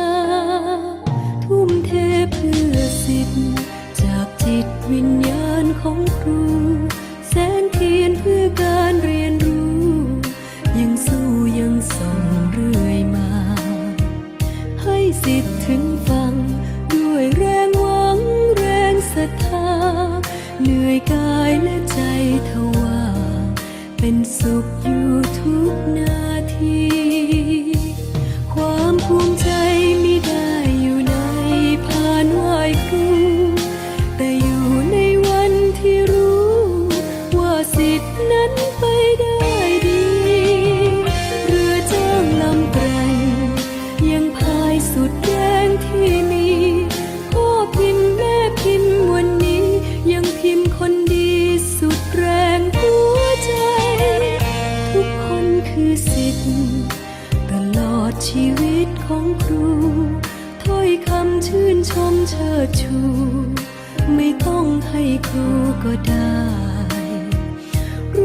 า ญาณของครู แสงเทียนเพื่อการเรียนรู้ ยังสู้ยังส่องเรื่อยมา ให้สิทธิ์ถึงฟัง ด้วยแรงหวังแรงศรัทธา เหนื่อยกายและใจทว่า เป็นสุขอยู่ทุก ว่าสิทธินั้นไปได้ดี เรือจ้างลำแกรงยังพายสุดแรงที่มีพ่อพิมพ์แม่พิมพ์วันนี้ยังพิมพ์คนดีสุดแรงหัวใจ ทุกคนคือสิทธิ์ตลอดชีวิตของครู ถ้อยคำชื่นชมเชิดชู ไม่ต้องให้ครูก็ได้